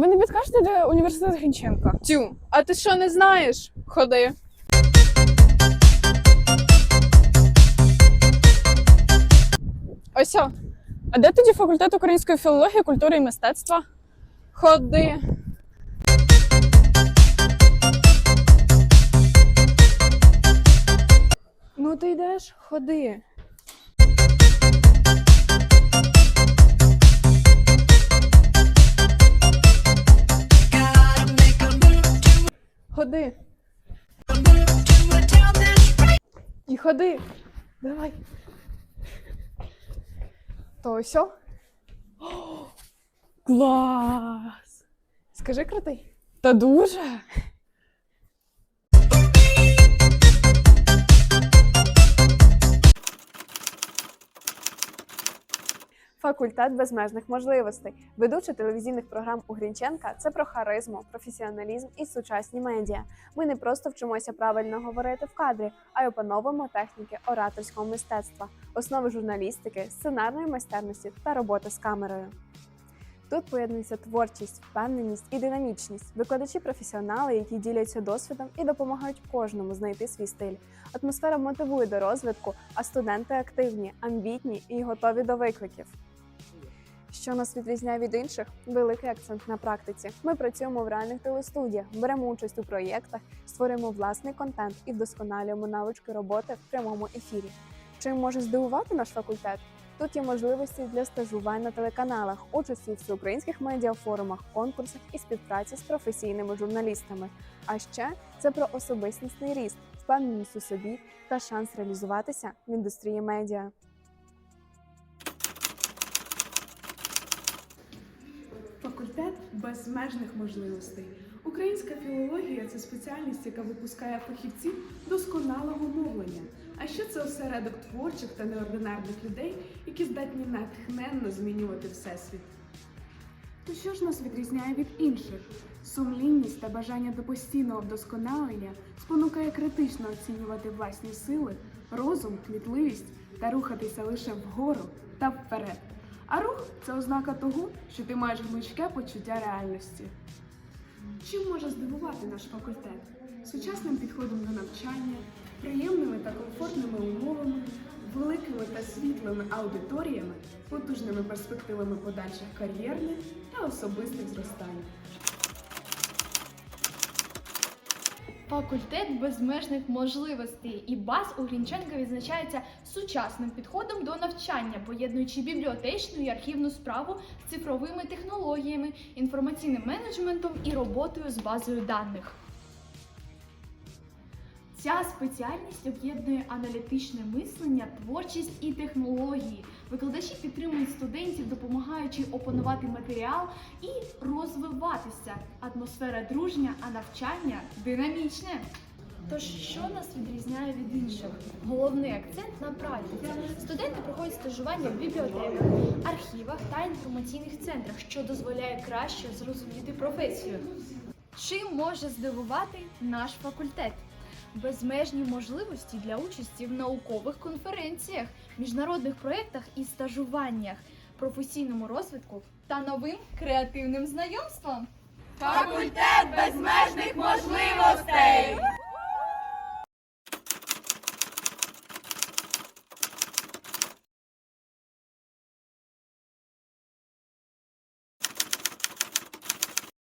ви не підкажете, де університет Грінченка? Тю, а ти що не знаєш? Ходи. Ось о, А де тоді факультет української філології, культури і мистецтва? ходи. Ну ти йдеш, ходи. Ходи. І ходи. Давай. То ось. Клас! Скажи крутий. Та дуже. Факультет безмежних можливостей. Ведуча телевізійних програм у Грінченка це про харизму, професіоналізм і сучасні медіа. Ми не просто вчимося правильно говорити в кадрі, а й опановуємо техніки ораторського мистецтва, основи журналістики, сценарної майстерності та роботи з камерою. Тут поєднується творчість, впевненість і динамічність. Викладачі професіонали, які діляться досвідом і допомагають кожному знайти свій стиль. Атмосфера мотивує до розвитку, а студенти активні, амбітні і готові до викликів. Що нас відрізняє від інших? Великий акцент на практиці. Ми працюємо в реальних телестудіях, беремо участь у проєктах, створюємо власний контент і вдосконалюємо навички роботи в прямому ефірі. Чим може здивувати наш факультет? Тут є можливості для стажувань на телеканалах, участі в всеукраїнських медіафорумах, конкурсах і співпраці з професійними журналістами. А ще це про особистісний ріст, впевненість у собі та шанс реалізуватися в індустрії медіа. Факультет безмежних можливостей. Українська філологія це спеціальність, яка випускає фахівців досконалого мовлення. А ще це осередок творчих та неординарних людей, які здатні натхненно змінювати всесвіт. То що ж нас відрізняє від інших? Сумлінність та бажання до постійного вдосконалення спонукає критично оцінювати власні сили, розум, кмітливість та рухатися лише вгору та вперед. А рух це ознака того, що ти маєш гнучке почуття реальності. Чим може здивувати наш факультет? Сучасним підходом до навчання, приємними та комфортними умовами, великими та світлими аудиторіями, потужними перспективами подальших кар'єрних та особистих зростань. Факультет безмежних можливостей і баз у Грінченка відзначається сучасним підходом до навчання, поєднуючи бібліотечну і архівну справу з цифровими технологіями, інформаційним менеджментом і роботою з базою даних. Ця спеціальність об'єднує аналітичне мислення, творчість і технології. Викладачі підтримують студентів, допомагаючи опанувати матеріал і розвиватися. Атмосфера дружня, а навчання динамічне. Тож, що нас відрізняє від інших? Головний акцент на практиці. Студенти проходять стажування в бібліотеках, архівах та інформаційних центрах, що дозволяє краще зрозуміти професію. Чим може здивувати наш факультет? безмежні можливості для участі в наукових конференціях, міжнародних проєктах і стажуваннях, професійному розвитку та новим креативним знайомствам. Факультет безмежних можливостей.